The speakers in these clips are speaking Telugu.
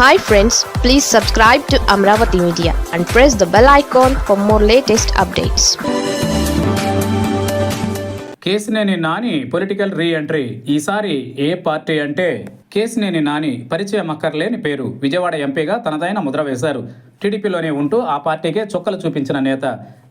Hi friends please subscribe to Amaravati media and press the bell icon for more latest updates Kesineni Nani political reentry ఈసారి ఏ పార్టీ అంటే కేసినేని నాని పరిచయం అక్కర్లేని పేరు. విజయవాడ ఎంపీగా తనదైన ముద్ర వేశారు. టీడీపీలోనే ఉంటూ ఆ పార్టీకే చుక్కలు చూపించిన నేత.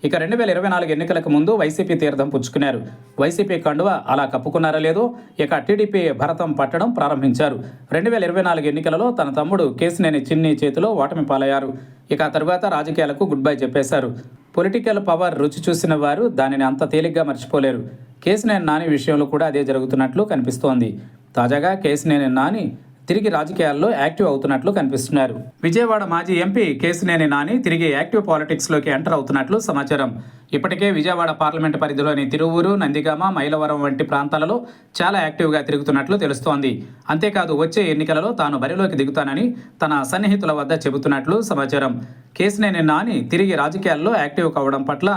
ఇక రెండు వేల ఇరవై నాలుగు ఎన్నికలకు ముందు వైసీపీ తీర్థం పుచ్చుకున్నారు. వైసీపీ కండువ అలా కప్పుకున్నారా లేదో ఇక టీడీపీ భరతం పట్టడం ప్రారంభించారు. రెండు వేల ఇరవై నాలుగు ఎన్నికలలో తన తమ్ముడు కేసినేని చిన్ని చేతిలో ఓటమి పాలయ్యారు. ఇక తరువాత రాజకీయాలకు గుడ్ బై చెప్పేశారు. పొలిటికల్ పవర్ రుచి చూసిన వారు దానిని అంత తేలిగ్గా మర్చిపోలేరు. కేసినేని నాని విషయంలో కూడా అదే జరుగుతున్నట్లు కనిపిస్తోంది. తాజాగా కేసినేని నాని తిరిగి రాజకీయాల్లో యాక్టివ్ అవుతున్నట్లు కనిపిస్తున్నారు. విజయవాడ మాజీ ఎంపీ కేసినేని నాని తిరిగి యాక్టివ్ పాలిటిక్స్లోకి ఎంటర్ అవుతున్నట్లు సమాచారం. ఇప్పటికే విజయవాడ పార్లమెంట్ పరిధిలోని తిరువూరు నందిగామ మైలవరం వంటి ప్రాంతాలలో చాలా యాక్టివ్గా తిరుగుతున్నట్లు తెలుస్తోంది. అంతేకాదు వచ్చే ఎన్నికలలో తాను బరిలోకి దిగుతానని తన సన్నిహితుల వద్ద చెబుతున్నట్లు సమాచారం. కేసినేని నాని తిరిగి రాజకీయాల్లో యాక్టివ్ కావడం పట్ల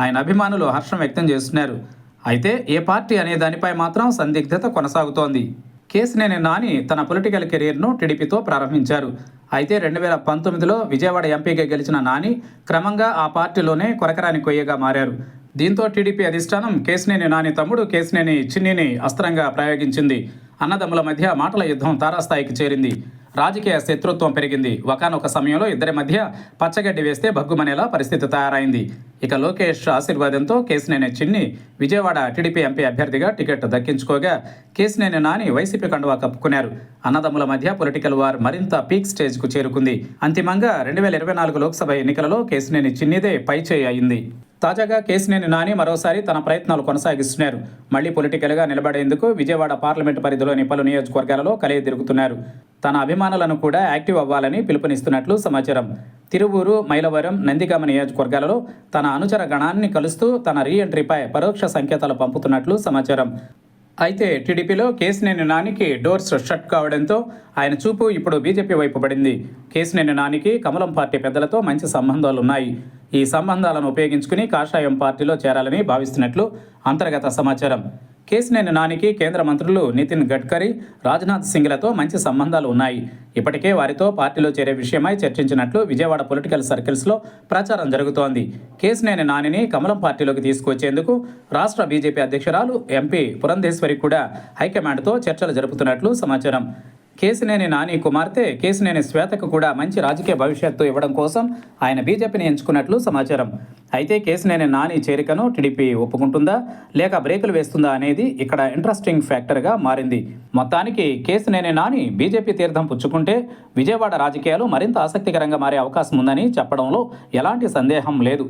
ఆయన అభిమానులు హర్షం వ్యక్తం చేస్తున్నారు. అయితే ఏ పార్టీ అనే దానిపై మాత్రం సందిగ్ధత కొనసాగుతోంది. కేసినేని నాని తన పొలిటికల్ కెరీర్ను టీడీపీతో ప్రారంభించారు. అయితే రెండు వేల పంతొమ్మిదిలో విజయవాడ ఎంపీగా గెలిచిన నాని క్రమంగా ఆ పార్టీలోనే కొరకరాని కొయ్యగా మారారు. దీంతో టీడీపీ అధిష్టానం కేసినేని నాని తమ్ముడు కేసినేని చిన్నిని అస్త్రంగా ప్రయోగించింది. అన్నదమ్ముల మధ్య మాటల యుద్ధం తారాస్థాయికి చేరింది. రాజకీయ శత్రుత్వం పెరిగింది. ఒకనొక సమయంలో ఇద్దరి మధ్య పచ్చగడ్డి వేస్తే భగ్గుమనేలా పరిస్థితి తయారైంది. ఇక లోకేష్ ఆశీర్వాదంతో కేసినేని చిన్ని విజయవాడ టీడీపీ ఎంపీ అభ్యర్థిగా టికెట్ దక్కించుకోగా కేసినేని నాని వైసీపీ కండువా కప్పుకున్నారు. అన్నదమ్ముల మధ్య పొలిటికల్ వార్ మరింత పీక్ స్టేజ్కు చేరుకుంది. అంతిమంగా రెండు వేల ఇరవై నాలుగు లోక్సభ ఎన్నికలలో కేసినేని చిన్నిదే పైచేయి అయింది. తాజాగా కేసినేని నాని మరోసారి తన ప్రయత్నాలు కొనసాగిస్తున్నారు. మళ్ళీ పొలిటికల్గా నిలబడేందుకు విజయవాడ పార్లమెంటు పరిధిలోని పలు నియోజకవర్గాలలో కలిగి తిరుగుతున్నారు. తన అభిమానులను కూడా యాక్టివ్ అవ్వాలని పిలుపునిస్తున్నట్లు సమాచారం. తిరువూరు మైలవరం నందిగామ నియోజకవర్గాలలో తన అనుచర గణాన్ని కలుస్తూ తన రీ ఎంట్రీపై పరోక్ష సంకేతాలు పంపుతున్నట్లు సమాచారం. అయితే టీడీపీలో కేసినేని నానికి డోర్స్ షట్ కావడంతో ఆయన చూపు ఇప్పుడు బీజేపీ వైపు పడింది. కేసినేని నానికి కమలం పార్టీ పెద్దలతో మంచి సంబంధాలు ఉన్నాయి ఈ సంబంధాలను ఉపయోగించుకుని కాషాయం పార్టీలో చేరాలని భావిస్తున్నట్లు అంతర్గత సమాచారం. కేసినేని నానికి కేంద్ర మంత్రులు నితిన్ గడ్కరీ రాజ్నాథ్ సింగ్లతో మంచి సంబంధాలు ఉన్నాయి. ఇప్పటికే వారితో పార్టీలో చేరే విషయమై చర్చించినట్లు విజయవాడ పొలిటికల్ సర్కిల్స్లో ప్రచారం జరుగుతోంది. కేసినేని నానిని కమలం పార్టీలోకి తీసుకొచ్చేందుకు రాష్ట్ర బీజేపీ అధ్యక్షురాలు ఎంపీ పురంధేశ్వరి కూడా హైకమాండ్తో చర్చలు జరుపుతున్నట్లు సమాచారం. కేసినేని నాని కుమార్తె కేసినేని శ్వేతకు కూడా మంచి రాజకీయ భవిష్యత్తు ఇవ్వడం కోసం ఆయన బీజేపీని ఎంచుకున్నట్లు సమాచారం. అయితే కేసినేని నాని చేరికను టీడీపీ ఒప్పుకుంటుందా లేక బ్రేకులు వేస్తుందా అనేది ఇక్కడ ఇంట్రెస్టింగ్ ఫ్యాక్టర్గా మారింది. మొత్తానికి కేసినేని నాని బీజేపీ తీర్థం పుచ్చుకుంటే విజయవాడ రాజకీయాలు మరింత ఆసక్తికరంగా మారే అవకాశం ఉందని చెప్పడంలో ఎలాంటి సందేహం లేదు.